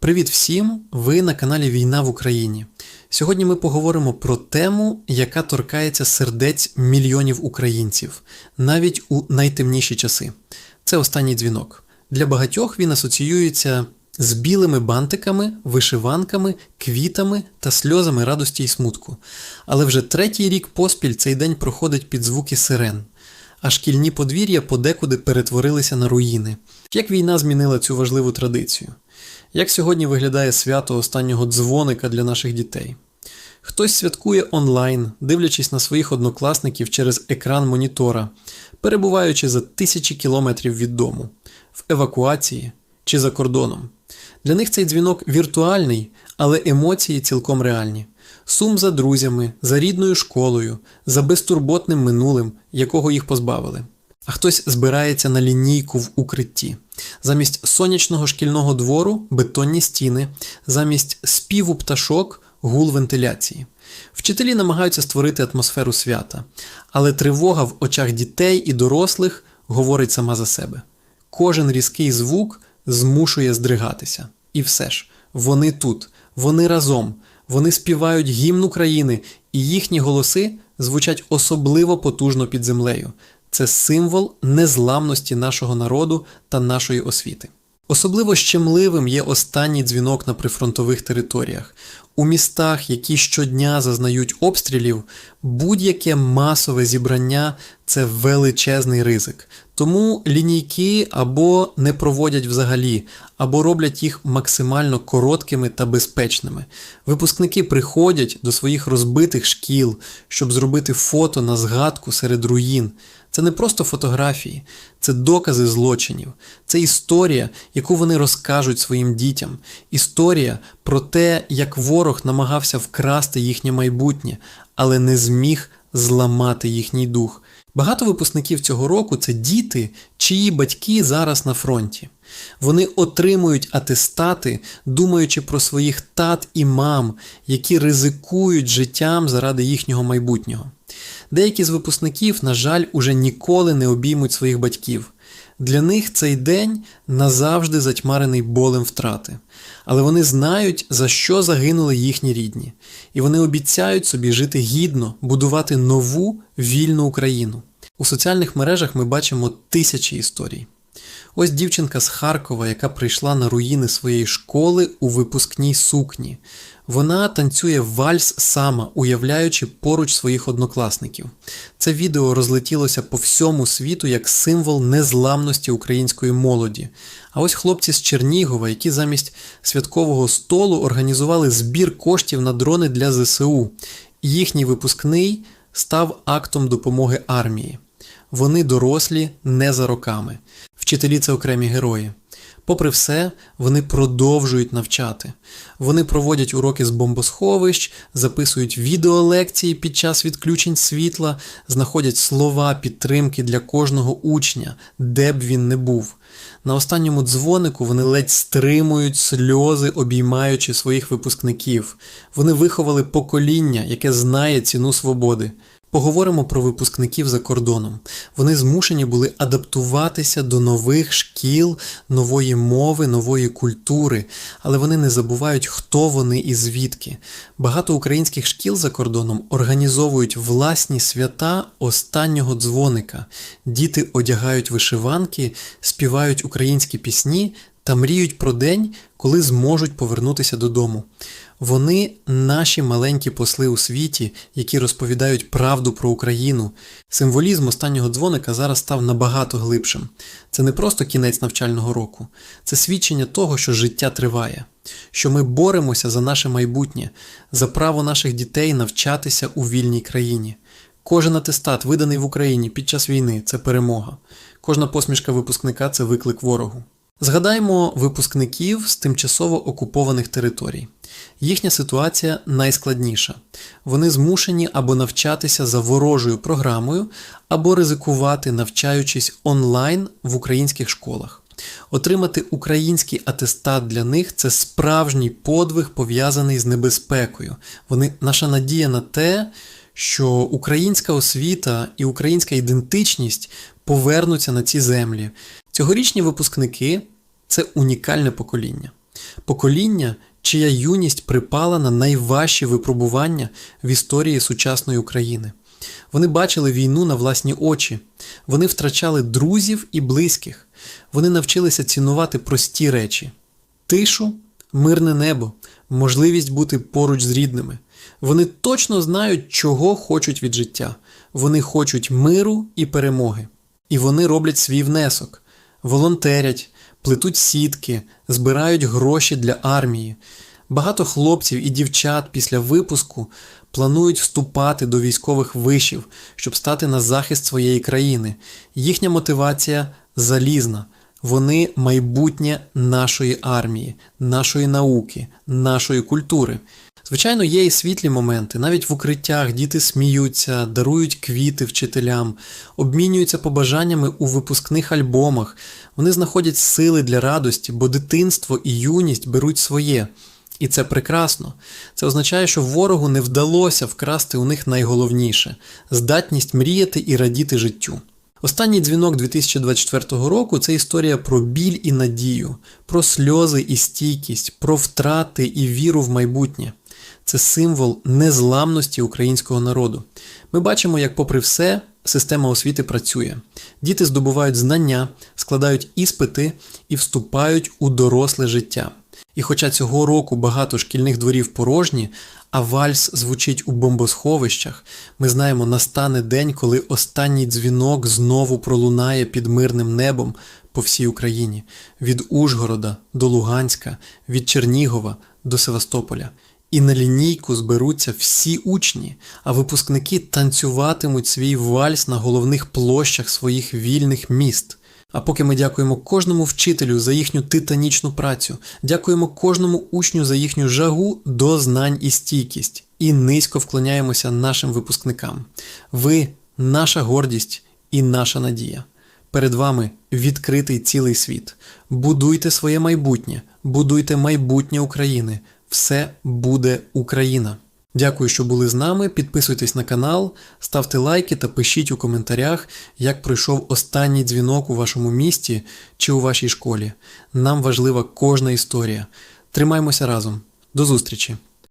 Привіт всім! Ви на каналі Війна в Україні. Сьогодні ми поговоримо про тему, яка торкається сердець мільйонів українців, навіть у найтемніші часи. Це останній дзвінок. Для багатьох він асоціюється з білими бантиками, вишиванками, квітами та сльозами радості й смутку. Але вже третій рік поспіль цей день проходить під звуки сирен, а шкільні подвір'я подекуди перетворилися на руїни. Як війна змінила цю важливу традицію? Як сьогодні виглядає свято останнього дзвоника для наших дітей? Хтось святкує онлайн, дивлячись на своїх однокласників через екран монітора, перебуваючи за тисячі кілометрів від дому, в евакуації чи за кордоном. Для них цей дзвінок віртуальний, але емоції цілком реальні. Сум за друзями, за рідною школою, за безтурботним минулим, якого їх позбавили. А хтось збирається на лінійку в укритті. Замість сонячного шкільного двору бетонні стіни, замість співу пташок гул вентиляції. Вчителі намагаються створити атмосферу свята, але тривога в очах дітей і дорослих говорить сама за себе. Кожен різкий звук змушує здригатися. І все ж, вони тут, вони разом, вони співають гімн України, і їхні голоси звучать особливо потужно під землею. Це символ незламності нашого народу та нашої освіти. Особливо щемливим є останній дзвінок на прифронтових територіях. У містах, які щодня зазнають обстрілів, будь-яке масове зібрання це величезний ризик. Тому лінійки або не проводять взагалі, або роблять їх максимально короткими та безпечними. Випускники приходять до своїх розбитих шкіл, щоб зробити фото на згадку серед руїн. Це не просто фотографії, це докази злочинів, це історія, яку вони розкажуть своїм дітям, історія про те, як ворог намагався вкрасти їхнє майбутнє, але не зміг зламати їхній дух. Багато випускників цього року це діти, чиї батьки зараз на фронті. Вони отримують атестати, думаючи про своїх тат і мам, які ризикують життям заради їхнього майбутнього. Деякі з випускників, на жаль, уже ніколи не обіймуть своїх батьків. Для них цей день назавжди затьмарений болем втрати. Але вони знають, за що загинули їхні рідні, і вони обіцяють собі жити гідно, будувати нову вільну Україну. У соціальних мережах ми бачимо тисячі історій. Ось дівчинка з Харкова, яка прийшла на руїни своєї школи у випускній сукні. Вона танцює вальс сама, уявляючи поруч своїх однокласників. Це відео розлетілося по всьому світу як символ незламності української молоді. А ось хлопці з Чернігова, які замість святкового столу організували збір коштів на дрони для ЗСУ. Їхній випускний став актом допомоги армії. Вони дорослі не за роками. Вчителі це окремі герої. Попри все, вони продовжують навчати. Вони проводять уроки з бомбосховищ, записують відеолекції під час відключень світла, знаходять слова підтримки для кожного учня, де б він не був. На останньому дзвонику вони ледь стримують сльози, обіймаючи своїх випускників. Вони виховали покоління, яке знає ціну свободи. Поговоримо про випускників за кордоном. Вони змушені були адаптуватися до нових шкіл, нової мови, нової культури, але вони не забувають, хто вони і звідки. Багато українських шкіл за кордоном організовують власні свята останнього дзвоника. Діти одягають вишиванки, співають українські пісні та мріють про день, коли зможуть повернутися додому. Вони наші маленькі посли у світі, які розповідають правду про Україну. Символізм останнього дзвоника зараз став набагато глибшим. Це не просто кінець навчального року, це свідчення того, що життя триває, що ми боремося за наше майбутнє, за право наших дітей навчатися у вільній країні. Кожен атестат, виданий в Україні під час війни, це перемога. Кожна посмішка випускника це виклик ворогу. Згадаємо випускників з тимчасово окупованих територій. Їхня ситуація найскладніша. Вони змушені або навчатися за ворожою програмою, або ризикувати, навчаючись онлайн в українських школах. Отримати український атестат для них це справжній подвиг, пов'язаний з небезпекою. Вони наша надія на те, що українська освіта і українська ідентичність повернуться на ці землі. Цьогорічні випускники це унікальне покоління. покоління, чия юність припала на найважчі випробування в історії сучасної України. Вони бачили війну на власні очі, вони втрачали друзів і близьких, вони навчилися цінувати прості речі: тишу, мирне небо, можливість бути поруч з рідними. Вони точно знають, чого хочуть від життя. Вони хочуть миру і перемоги. І вони роблять свій внесок, волонтерять, плетуть сітки, збирають гроші для армії. Багато хлопців і дівчат після випуску планують вступати до військових вишів, щоб стати на захист своєї країни. Їхня мотивація залізна. Вони майбутнє нашої армії, нашої науки, нашої культури. Звичайно, є і світлі моменти. Навіть в укриттях діти сміються, дарують квіти вчителям, обмінюються побажаннями у випускних альбомах. Вони знаходять сили для радості, бо дитинство і юність беруть своє. І це прекрасно. Це означає, що ворогу не вдалося вкрасти у них найголовніше здатність мріяти і радіти життю. Останній дзвінок 2024 року це історія про біль і надію, про сльози і стійкість, про втрати і віру в майбутнє. Це символ незламності українського народу. Ми бачимо, як, попри все, система освіти працює. Діти здобувають знання, складають іспити і вступають у доросле життя. І хоча цього року багато шкільних дворів порожні, а вальс звучить у бомбосховищах, ми знаємо, настане день, коли останній дзвінок знову пролунає під мирним небом по всій Україні, від Ужгорода до Луганська, від Чернігова до Севастополя. І на лінійку зберуться всі учні, а випускники танцюватимуть свій вальс на головних площах своїх вільних міст. А поки ми дякуємо кожному вчителю за їхню титанічну працю, дякуємо кожному учню за їхню жагу до знань і стійкість, і низько вклоняємося нашим випускникам. Ви наша гордість і наша надія. Перед вами відкритий цілий світ. Будуйте своє майбутнє, будуйте майбутнє України. Все буде Україна. Дякую, що були з нами. Підписуйтесь на канал, ставте лайки та пишіть у коментарях, як пройшов останній дзвінок у вашому місті чи у вашій школі. Нам важлива кожна історія. Тримаймося разом. До зустрічі!